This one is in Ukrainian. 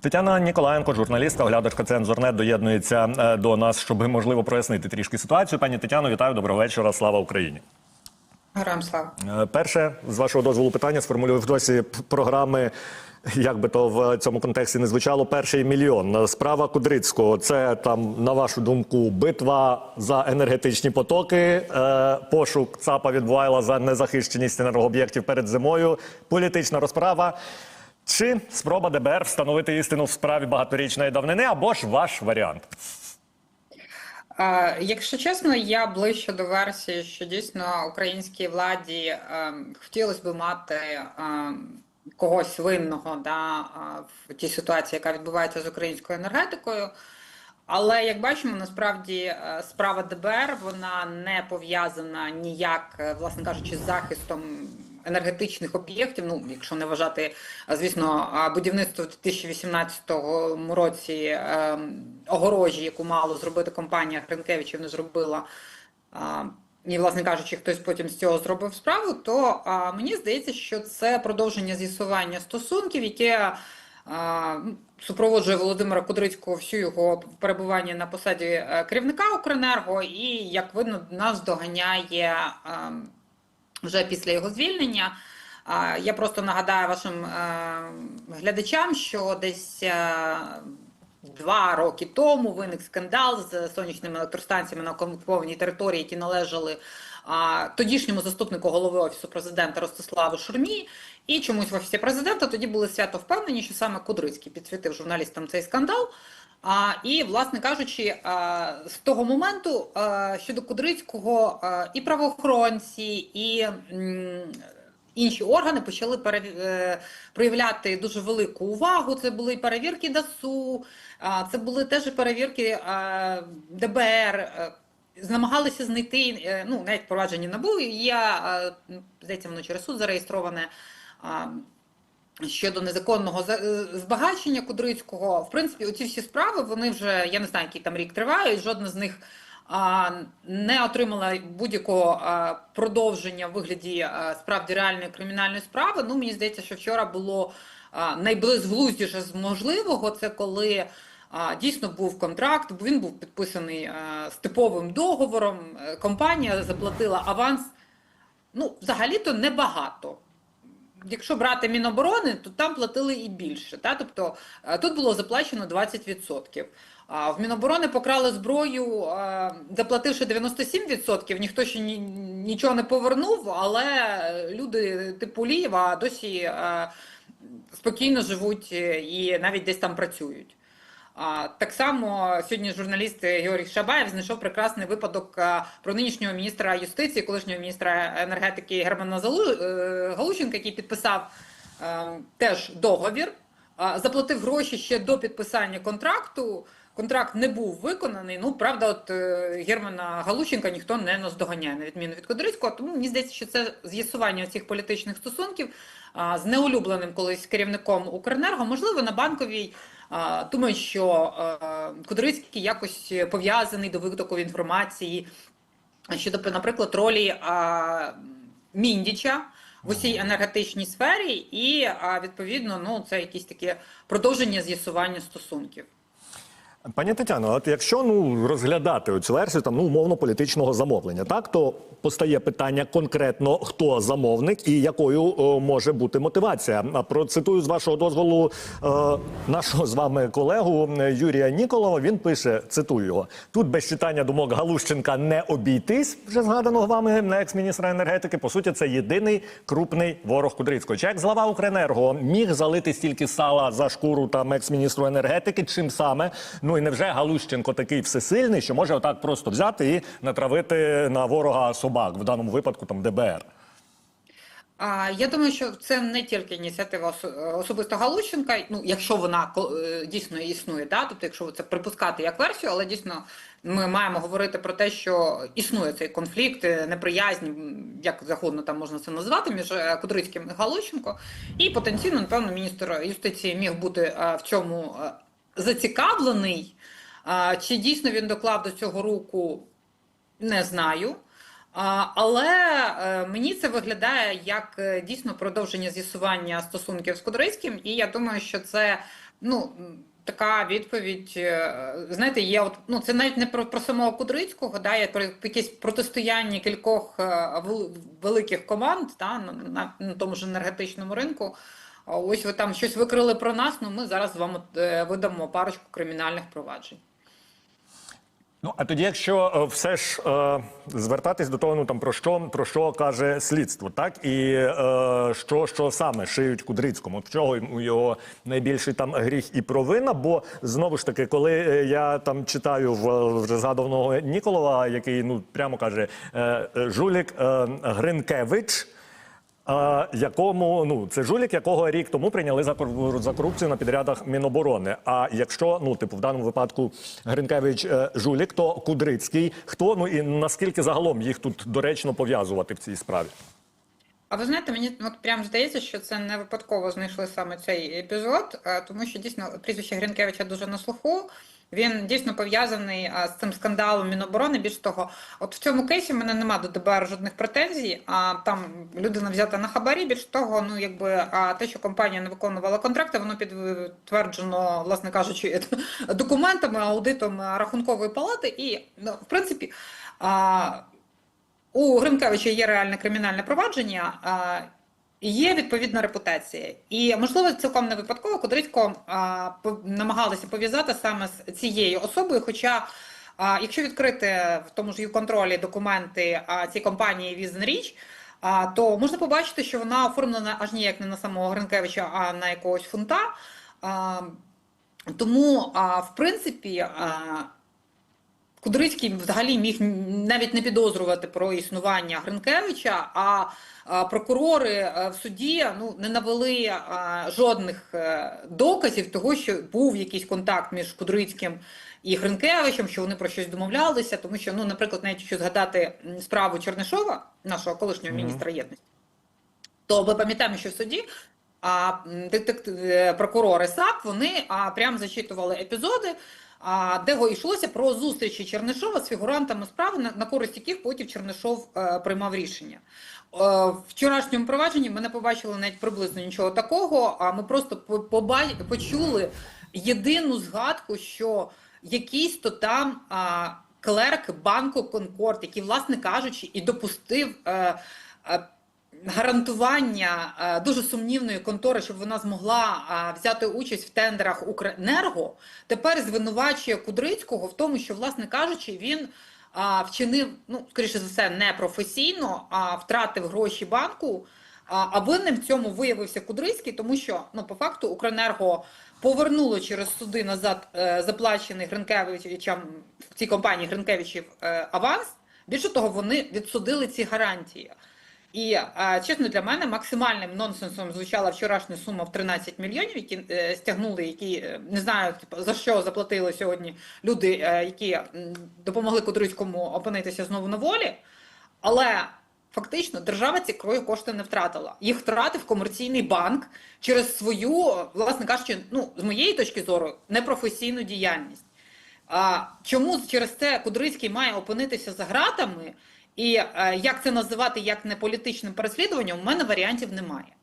Тетяна Ніколаєнко, журналістка, оглядачка Цензорнет, доєднується е, до нас, щоб можливо прояснити трішки ситуацію. Пані Тетяно, вітаю, доброго вечора. Слава Україні. Героям слава. Е, Перше, з вашого дозволу, питання сформулюю в досі програми. Як би то в цьому контексті не звучало, перший мільйон. Справа Кудрицького це там, на вашу думку, битва за енергетичні потоки, е, пошук ЦАПа від Вайла за незахищеність енергооб'єктів перед зимою, політична розправа. Чи спроба ДБР встановити істину в справі багаторічної давнини, або ж ваш варіант? Якщо чесно, я ближче до версії, що дійсно українській владі е, хотілося б мати е, когось винного да, в тій ситуації, яка відбувається з українською енергетикою. Але як бачимо, насправді справа ДБР вона не пов'язана ніяк, е, власне кажучи, з захистом енергетичних об'єктів. Ну, якщо не вважати, звісно, будівництво в 2018 році е, огорожі, яку мало зробити компанія Хренкевичів, не зробила. І, власне кажучи, хтось потім з цього зробив справу, то а, мені здається, що це продовження з'ясування стосунків, яке а, супроводжує Володимира Кудрицького всю його перебування на посаді е, керівника Укренерго, і як видно, нас доганяє а, вже після його звільнення. Я просто нагадаю вашим е, глядачам, що десь е, два роки тому виник скандал з сонячними електростанціями на окупованій території, які належали тодішньому заступнику голови офісу президента Ростиславу Шурмі. І чомусь в офісі президента тоді були свято впевнені, що саме Кудрицький підсвітив журналістам цей скандал. А, і, власне кажучи, а, з того моменту а, щодо Кудрицького а, і правоохоронці, і м, інші органи почали пере, е, проявляти дуже велику увагу. Це були і перевірки ДАСУ, а, це були теж перевірки а, ДБР. е, Намагалися знайти е, ну навіть провадження НАБУ. Є здається, воно через суд зареєстроване. Щодо незаконного за- е, збагачення Кудрицького, в принципі, оці всі справи вони вже я не знаю, який там рік тривають. Жодна з них а, не отримала будь-якого продовження в вигляді а, справді реальної кримінальної справи. Ну мені здається, що вчора було а, найблизглуздіше з можливого. Це коли дійсно був контракт, він був підписаний а, з типовим договором. е, Компанія заплатила аванс. Ну, взагалі-то небагато. Якщо брати Міноборони, то там платили і більше. Та? Тобто е, тут було заплачено 20%. А в Міноборони покрали зброю, заплативши 97%, ніхто ще нічого не повернув, але люди типу Лієва досі е, спокійно живуть е, і навіть десь там працюють. Так само сьогодні журналіст Георгій Шабаєв знайшов прекрасний випадок про нинішнього міністра юстиції, колишнього міністра енергетики Германа е, Галущенка, який підписав е, теж договір, заплатив гроші ще до підписання контракту. Контракт не був виконаний. Ну правда, от е, Германа Галущенка ніхто не наздоганяє на відміну від Кудрицького. Тому мені здається, що це з'ясування цих політичних стосунків з неулюбленим колись керівником Укренерго, можливо, на банковій. Думаю, що е, Кудрицький якось пов'язаний до витоку інформації щодо, наприклад, ролі Міндіча в усій енергетичній сфері, і відповідно, ну це якісь таке продовження з'ясування стосунків. Пані Тетяно, от якщо ну розглядати цю версію там ну умовно політичного замовлення, так то постає питання конкретно хто замовник і якою о, може бути мотивація. А процитую з вашого дозволу е, нашого з вами колегу е, Юрія Ніколова. Він пише: цитую його: тут без читання думок Галущенка не обійтись, вже згаданого вами на екс-міністра енергетики. По суті, це єдиний крупний ворог Кудрицького. Чи як глава Укренерго міг залити стільки сала за шкуру там екс-міністру енергетики? Чим саме? Ну і невже Галущенко такий всесильний, що може отак просто взяти і натравити на ворога собак, в даному випадку там ДБР? А, Я думаю, що це не тільки ініціатива осо- особисто Галущенка, ну якщо вона е, дійсно існує, да? тобто, якщо це припускати як версію, але дійсно ми маємо говорити про те, що існує цей конфлікт, е, неприязнь, як завгодно там можна це назвати, між е, Кудрицьким і Галущенко, і потенційно, напевно, міністр юстиції міг бути в цьому зацікавлений. Чи дійсно він доклав до цього руку, не знаю. Але е, мені це виглядає як е, дійсно продовження з'ясування стосунків з Кудрицьким, і я думаю, що це ну, така відповідь, е, знаєте, є от, ну, це навіть не про, про самого Кудрицького, да, є про якесь протистояння кількох великих команд та, на, на, на тому ж енергетичному ринку. Ось ви там щось викрили про нас, ну ми зараз вам е, видамо парочку кримінальних проваджень. Ну а тоді, якщо е, все ж е, звертатись до того, ну там про що про що каже слідство, так і е, що, що саме шиють Кудрицькому, в чого його найбільший там гріх і провина? Бо знову ж таки, коли е, я там читаю в вже згадуваного Ніколова, який ну прямо каже е, жулік е, Гринкевич. Якому ну це жулік, якого рік тому прийняли за за корупцію на підрядах Міноборони. А якщо ну типу в даному випадку Гринкевич е, жулік, то Кудрицький хто ну і наскільки загалом їх тут доречно пов'язувати в цій справі? А ви знаєте, мені от прям здається, що це не випадково знайшли саме цей епізод, тому що дійсно прізвище Гринкевича дуже на слуху. Він дійсно пов'язаний з цим скандалом Міноборони. Більш того, от в цьому кейсі в мене нема до ДБР жодних претензій. А там людина взята на хабарі. Більш того, ну якби а те, що компанія не виконувала контракти, воно підтверджено, власне кажучи, документами, аудитом рахункової палати. І ну, в принципі. А, у Гринкевича є реальне кримінальне провадження, є відповідна репутація. І, можливо, цілком не випадково Кудрицько намагалися пов'язати саме з цією особою. Хоча, якщо відкрити в тому ж контролі документи цієї компанії Візенріч, а, то можна побачити, що вона оформлена аж ніяк не на самого Гринкевича, а на якогось фунта. Тому, в принципі, Кудрицький взагалі міг навіть не підозрювати про існування Гринкевича, а прокурори е, в суді ну не навели жодних е, доказів того, що був якийсь контакт між Кудрицьким і Гринкевичем, що вони про щось домовлялися, тому що, ну, наприклад, навіть якщо згадати справу Чернишова, нашого колишнього міністра єдності, то ми пам'ятаємо, що в суді а, м, детект- е, прокурори САП вони а, прям зачитували епізоди, де йшлося про зустрічі Чернишова з фігурантами справи, на, користь яких потім Чернишов е, приймав рішення. Е, В вчорашньому провадженні ми не побачили навіть приблизно нічого такого, а ми просто по- почули єдину згадку, що якийсь то там клерк банку Конкорд, який, власне кажучи, і допустив. Е, е, гарантування е, дуже сумнівної контори, щоб вона змогла е, взяти участь в тендерах Укренерго, тепер звинувачує Кудрицького в тому, що, власне кажучи, він вчинив, ну, скоріше за все, непрофесійно, а втратив гроші банку. А винним в цьому виявився Кудрицький, тому що ну, по факту Укренерго повернуло через суди назад е, заплачений Гринкевичем в цій компанії Гринкевичів е, аванс. Більше того, вони відсудили ці гарантії. І чесно для мене максимальним нонсенсом звучала вчорашня сума в 13 мільйонів, які е, стягнули, які е, не знаю типу, за що заплатили сьогодні люди, е, які допомогли Кудрицькому опинитися знову на волі. Але фактично держава ці кошти не втратила. Їх втратив комерційний банк через свою, власне кажучи, ну з моєї точки зору, непрофесійну діяльність. А чому через це Кудрицький має опинитися за ґратами? І е, як це називати як не політичним переслідуванням, у мене варіантів немає.